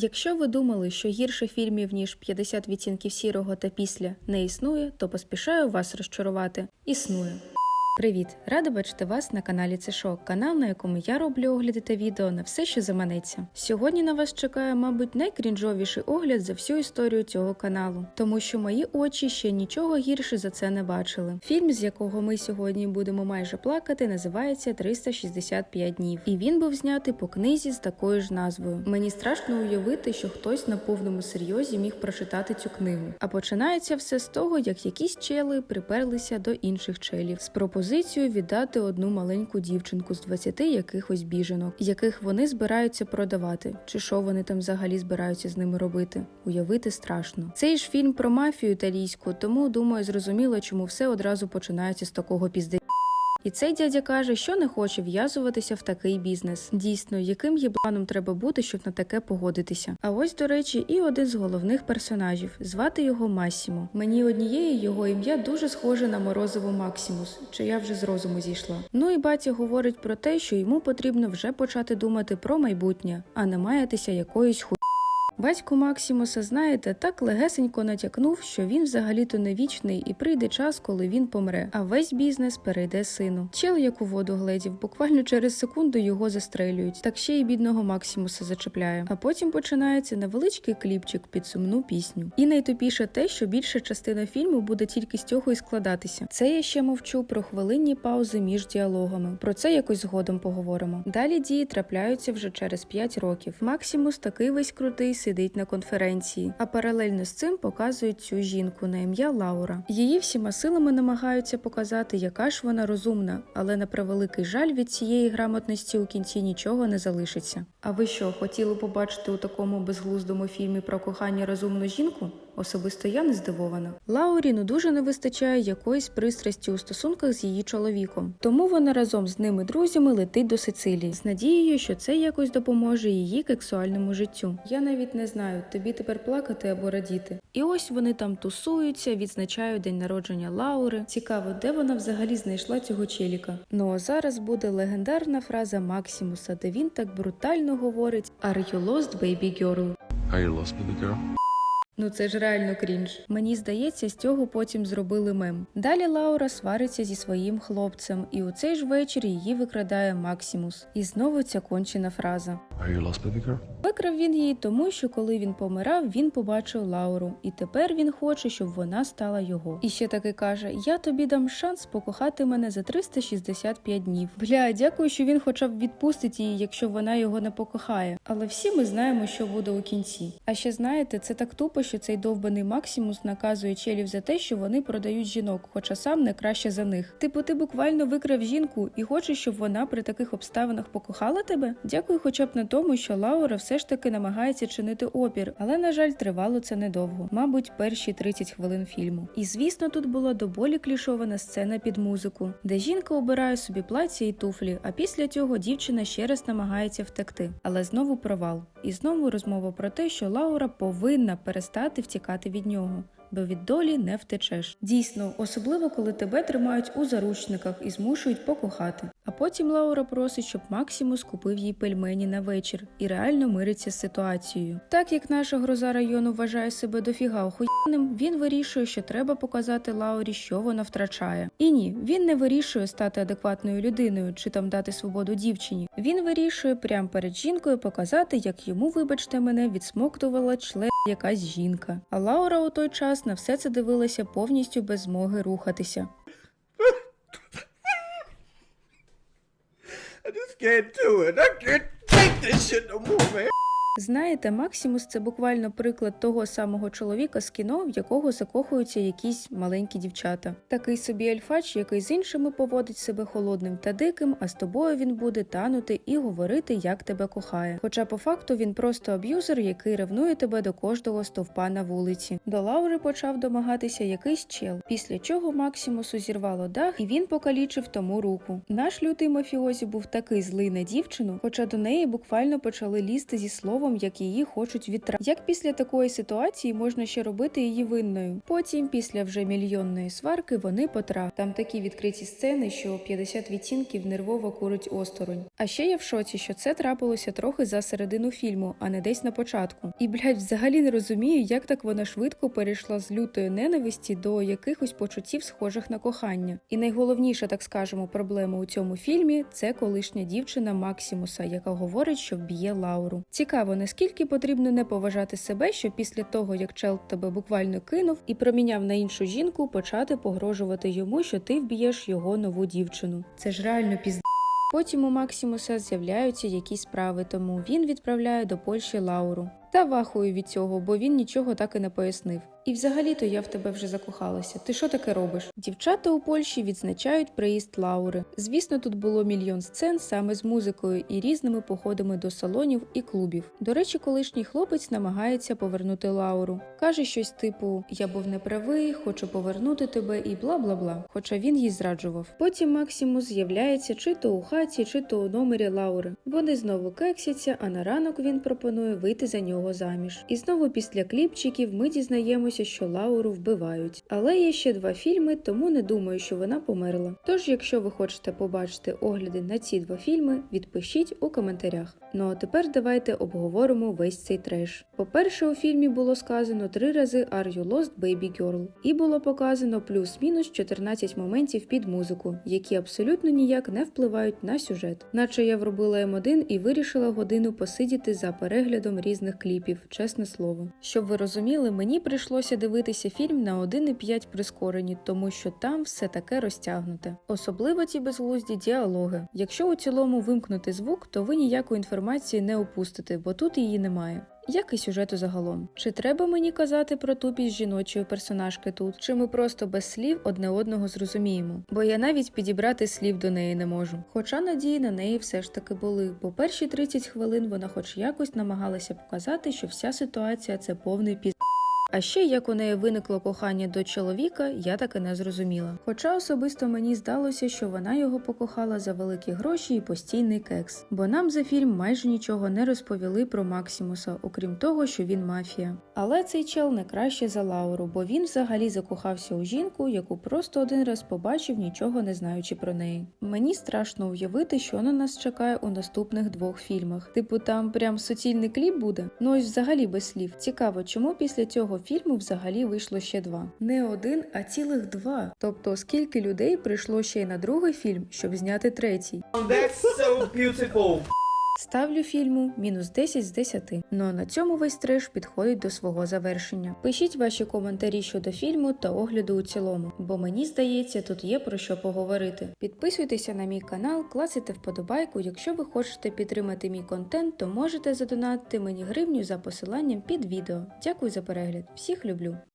Якщо ви думали, що гірше фільмів ніж 50 відцінків сірого та після не існує, то поспішаю вас розчарувати. Існує. Привіт! Рада бачити вас на каналі Цешок, канал, на якому я роблю огляди та відео на все, що заманеться. Сьогодні на вас чекає, мабуть, найкрінжовіший огляд за всю історію цього каналу, тому що мої очі ще нічого гірше за це не бачили. Фільм, з якого ми сьогодні будемо майже плакати, називається 365 днів, і він був знятий по книзі з такою ж назвою. Мені страшно уявити, що хтось на повному серйозі міг прочитати цю книгу. А починається все з того, як якісь чели приперлися до інших челів з пропозицією віддати одну маленьку дівчинку з 20 якихось біженок, яких вони збираються продавати, чи що вони там взагалі збираються з ними робити. Уявити страшно. Цей ж фільм про мафію італійську, тому думаю, зрозуміло, чому все одразу починається з такого пізде. І цей дядя каже, що не хоче в'язуватися в такий бізнес. Дійсно, яким єбланом треба бути, щоб на таке погодитися. А ось, до речі, і один з головних персонажів. Звати його Массімо. Мені однієї його ім'я дуже схоже на морозиву Максимус, чи я вже з розуму зійшла. Ну і батя говорить про те, що йому потрібно вже почати думати про майбутнє, а не маятися якоюсь ху. Батько Максимуса, знаєте, так легесенько натякнув, що він взагалі-то не вічний і прийде час, коли він помре, а весь бізнес перейде сину. Чел, як у воду гледів, буквально через секунду його застрелюють, так ще й бідного Максимуса зачепляє. А потім починається невеличкий кліпчик під сумну пісню. І найтупіше те, що більша частина фільму буде тільки з цього і складатися. Це я ще мовчу про хвилинні паузи між діалогами. Про це якось згодом поговоримо. Далі дії трапляються вже через 5 років. Максимус такий весь крутий сидить на конференції, а паралельно з цим показують цю жінку на ім'я Лаура. Її всіма силами намагаються показати, яка ж вона розумна, але на превеликий жаль від цієї грамотності у кінці нічого не залишиться. А ви що, хотіли побачити у такому безглуздому фільмі про кохання розумну жінку? Особисто я не здивована. Лаурі ну дуже не вистачає якоїсь пристрасті у стосунках з її чоловіком, тому вона разом з ними друзями летить до Сицилії з надією, що це якось допоможе її сексуальному життю. Я навіть не знаю, тобі тепер плакати або радіти. І ось вони там тусуються, відзначають день народження Лаури. Цікаво, де вона взагалі знайшла цього челіка. Ну а зараз буде легендарна фраза Максимуса, де він так брутально говорить «Are you lost, baby girl?» Are you lost, baby girl? Ну це ж реально крінж. Мені здається, з цього потім зробили мем. Далі Лаура свариться зі своїм хлопцем, і у цей ж вечір її викрадає Максимус. І знову ця кончена фраза. Are you lost, baby girl? Викрав він її, тому що коли він помирав, він побачив Лауру, і тепер він хоче, щоб вона стала його. І ще таки каже: Я тобі дам шанс покохати мене за 365 днів. Бля, дякую, що він хоча б відпустить її, якщо вона його не покохає. Але всі ми знаємо, що буде у кінці. А ще знаєте, це так тупо, що цей довбаний Максимус наказує челів за те, що вони продають жінок, хоча сам не краще за них. Типу, ти буквально викрав жінку і хочеш, щоб вона при таких обставинах покохала тебе? Дякую, хоча б на тому, що Лаура все ж таки намагається чинити опір, але на жаль, тривало це недовго, мабуть, перші 30 хвилин фільму. І звісно, тут була до болі клішована сцена під музику, де жінка обирає собі плаття і туфлі, а після цього дівчина ще раз намагається втекти. Але знову провал. І знову розмова про те, що Лаура повинна перестати втікати від нього. Бо від долі не втечеш. Дійсно, особливо коли тебе тримають у заручниках і змушують покохати. А потім Лаура просить, щоб Максимус купив їй пельмені на вечір і реально мириться з ситуацією. Так як наша гроза району вважає себе дофіга охуєнним, він вирішує, що треба показати Лаурі, що вона втрачає. І ні, він не вирішує стати адекватною людиною чи там дати свободу дівчині. Він вирішує прямо перед жінкою показати, як йому, вибачте мене, відсмоктувала член якась жінка. А Лаура у той час на все це дивилася повністю без змоги рухатися. I just can't do it. I can't take this shit no more, man. Знаєте, Максимус це буквально приклад того самого чоловіка з кіно, в якого закохуються якісь маленькі дівчата. Такий собі альфач, який з іншими поводить себе холодним та диким, а з тобою він буде танути і говорити, як тебе кохає. Хоча по факту він просто аб'юзер, який ревнує тебе до кожного стовпа на вулиці. До Лаури почав домагатися якийсь чел, після чого Максимусу зірвало дах, і він покалічив тому руку. Наш лютий мафіозі був такий злий на дівчину, хоча до неї буквально почали лізти зі словом словом, як її хочуть вітра. Як після такої ситуації можна ще робити її винною? Потім, після вже мільйонної сварки, вони потрах. Там такі відкриті сцени, що 50 відтінків нервово курить осторонь. А ще я в шоці, що це трапилося трохи за середину фільму, а не десь на початку. І блядь, взагалі не розумію, як так вона швидко перейшла з лютої ненависті до якихось почуттів, схожих на кохання. І найголовніша, так скажемо, проблема у цьому фільмі це колишня дівчина Максимуса, яка говорить, що вб'є Лауру. Цікаво, наскільки потрібно не поважати себе, що після того, як чел тебе буквально кинув і проміняв на іншу жінку, почати погрожувати йому, що ти вб'єш його нову дівчину. Це ж реально пізд. Потім у Максимуса з'являються якісь справи, тому він відправляє до Польщі Лауру. Та вахую від цього, бо він нічого так і не пояснив. І взагалі-то я в тебе вже закохалася. Ти що таке робиш? Дівчата у Польщі відзначають приїзд Лаури. Звісно, тут було мільйон сцен саме з музикою і різними походами до салонів і клубів. До речі, колишній хлопець намагається повернути Лауру. Каже щось типу: Я був неправий, хочу повернути тебе і бла бла бла. Хоча він їй зраджував. Потім Максимус з'являється чи то у хаті, чи то у номері Лаури. Вони знову кексяться, а на ранок він пропонує вийти за нього заміж. І знову після кліпчиків ми дізнаємося, що Лауру вбивають. Але є ще два фільми, тому не думаю, що вона померла. Тож, якщо ви хочете побачити огляди на ці два фільми, відпишіть у коментарях. Ну а тепер давайте обговоримо весь цей треш. По-перше, у фільмі було сказано три рази Are you lost, baby girl? і було показано плюс-мінус 14 моментів під музику, які абсолютно ніяк не впливають на сюжет. Наче я вробила М1 і вирішила годину посидіти за переглядом різних кліпів, чесне слово. Щоб ви розуміли, мені прийшлося дивитися фільм на 1,5 прискорені, тому що там все таке розтягнуте. Особливо ті безглузді діалоги. Якщо у цілому вимкнути звук, то ви ніякої інформації не опустите, бо тут її немає. Як і сюжету загалом. Чи треба мені казати про тупість жіночої персонажки тут? Чи ми просто без слів одне одного зрозуміємо? Бо я навіть підібрати слів до неї не можу. Хоча надії на неї все ж таки були, бо перші 30 хвилин вона хоч якось намагалася показати, що вся ситуація це повний піз. А ще як у неї виникло кохання до чоловіка, я так і не зрозуміла. Хоча особисто мені здалося, що вона його покохала за великі гроші і постійний кекс, бо нам за фільм майже нічого не розповіли про Максимуса, окрім того, що він мафія. Але цей чел не краще за Лауру, бо він взагалі закохався у жінку, яку просто один раз побачив, нічого не знаючи про неї. Мені страшно уявити, що на нас чекає у наступних двох фільмах. Типу, там прям суцільний кліп буде. Ну ось взагалі без слів. Цікаво, чому після фільму взагалі вийшло ще два. Не один, а цілих два. Тобто, скільки людей прийшло ще й на другий фільм, щоб зняти третій. That's so beautiful. Ставлю фільму мінус 10 з 10. Ну а на цьому весь треш підходить до свого завершення. Пишіть ваші коментарі щодо фільму та огляду у цілому, бо мені здається, тут є про що поговорити. Підписуйтеся на мій канал, класите вподобайку. Якщо ви хочете підтримати мій контент, то можете задонатити мені гривню за посиланням під відео. Дякую за перегляд. Всіх люблю!